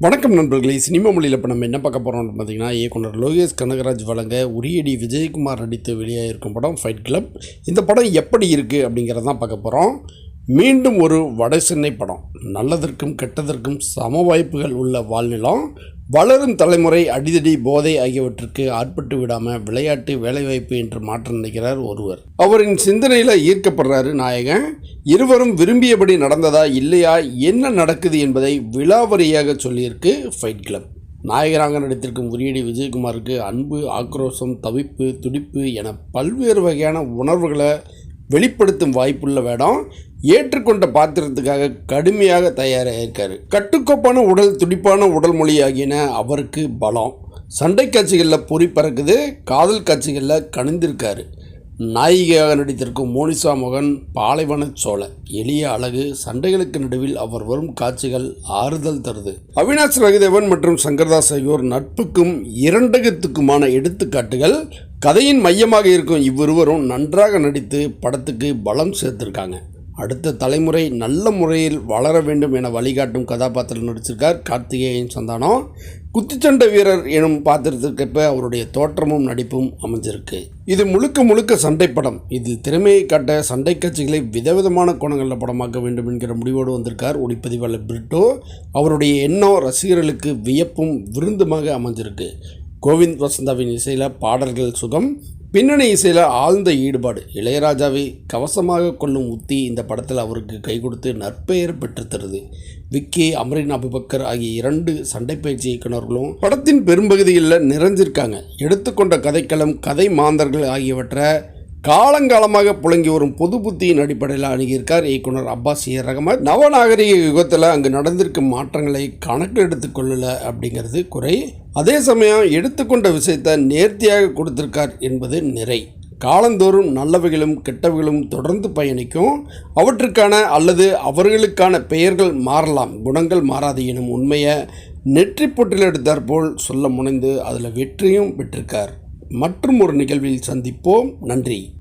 வணக்கம் நண்பர்களே சினிமா மொழியில் இப்போ நம்ம என்ன பார்க்க போகிறோம்னு பார்த்தீங்கன்னா இயக்குனர் லோகேஷ் கனகராஜ் வழங்க உரியடி விஜயகுமார் நடித்து வெளியாகிருக்கும் படம் ஃபைட் கிளப் இந்த படம் எப்படி இருக்குது அப்படிங்கிறத தான் பார்க்க போகிறோம் மீண்டும் ஒரு வட சென்னை படம். நல்லதற்கும் கெட்டதற்கும் சம வாய்ப்புகள் உள்ள வாழ்நிலம். வளரும் தலைமுறை அடிதடி போதை ஆகியவற்றுக்கு ஆட்பட்டு விடாமல் விளையாட்டு வேலைவாய்ப்பு என்று மாற்ற நினைக்கிறார் ஒருவர். அவரின் சிந்தனையில் ஈர்க்கப்படுறாரு நாயகன். இருவரும் விரும்பியபடி நடந்ததா இல்லையா? என்ன நடக்குது என்பதை விலாவரியாக சொல்லியிருக்கு ஃபைட் கிளப் நாயகராக நடித்திருக்கும் உரியடி விஜயகுமாருக்கு அன்பு ஆக்ரோஷம் தவிப்பு துடிப்பு என பல்வேறு வகையான உணர்வுகளை வெளிப்படுத்தும் வாய்ப்புள்ள வேடம். ஏற்றுக்கொண்ட பாத்திரத்துக்காக கடுமையாக தயாராகியிருக்காரு கட்டுக்கோப்பான உடல் துடிப்பான உடல் மொழி ஆகியன அவருக்கு பலம். சண்டை காட்சிகளில் பொறி பறக்குது காதல் காட்சிகளில் கணிந்திருக்காரு நாயிகையாக நடித்திருக்கும் மோனிசா மோகன் பாலைவன சோழ. எளிய அழகு சண்டைகளுக்கு நடுவில் அவர் வரும் காட்சிகள் ஆறுதல் தருது. அவினாஷ் ரகுதேவன் மற்றும் சங்கர்தாஸ் ஆகியோர் நட்புக்கும் இரண்டகத்துக்குமான எடுத்துக்காட்டுகள். கதையின் மையமாக இருக்கும் இவ்விருவரும் நன்றாக நடித்து படத்துக்கு பலம் சேர்த்திருக்காங்க. அடுத்த தலைமுறை நல்ல முறையில் வளர வேண்டும் என வழிகாட்டும் கதாபாத்திரம் நடிச்சிருக்கார் கார்த்திகேயன் சந்தானம். குத்துச்சண்டை வீரர் எனும் பாத்திரத்திற்கேற்ப அவருடைய தோற்றமும் நடிப்பும் அமைஞ்சிருக்கு. இது முழுக்க முழுக்க சண்டை படம். இதில் திறமையை காட்ட சண்டை காட்சிகளை விதவிதமான கோணங்களில் படமாக்க வேண்டும் என்கிற முடிவோடு வந்திருக்கார் ஒளிப்பதிவாளர் பிரிட்டோ. அவருடைய எண்ணம் ரசிகர்களுக்கு வியப்பும் விருந்துமாக அமைஞ்சிருக்கு. கோவிந்த் வசந்தாவின் இசையில் பாடல்கள் சுகம் பின்னணி இசையில் ஆழ்ந்த ஈடுபாடு. இளையராஜாவை கவசமாக கொள்ளும் உத்தி இந்த படத்தில் அவருக்கு கை கொடுத்து நற்பெயர் பெற்றுத்தருது விக்கி அமரின் அபுபக்கர் ஆகிய இரண்டு சண்டை பயிற்சி இயக்குநர்களும் படத்தின் பெரும்பகுதியில் நிறைஞ்சிருக்காங்க. எடுத்துக்கொண்ட கதைக்களம் கதை மாந்தர்கள் ஆகியவற்றை காலங்காலமாக புழங்கி வரும் பொது புத்தியின் அடிப்படையில் அணுகியிருக்கார் இயக்குனர் அப்பாஸ் ஏ ரகமத் நவநாகரிக யுகத்தில் அங்கு நடந்திருக்கும் மாற்றங்களை கணக்கில் எடுத்துக்கொள்ளல அப்படிங்கிறது குறை. அதே சமயம் எடுத்துக்கொண்ட விஷயத்தை நேர்த்தியாக கொடுத்திருக்கார் என்பது நிறை. காலந்தோறும் நல்லவைகளும் கெட்டவைகளும் தொடர்ந்து பயணிக்கும். அவற்றுக்கான அல்லது அவர்களுக்கான பெயர்கள் மாறலாம். குணங்கள் மாறாது எனும் உண்மையை நெற்றி பொட்டில் எடுத்தாற்போல் சொல்ல முனைந்து அதில் வெற்றியும் பெற்றிருக்கார். மற்றும் ஒரு நிகழ்வில் சந்திப்போம். நன்றி.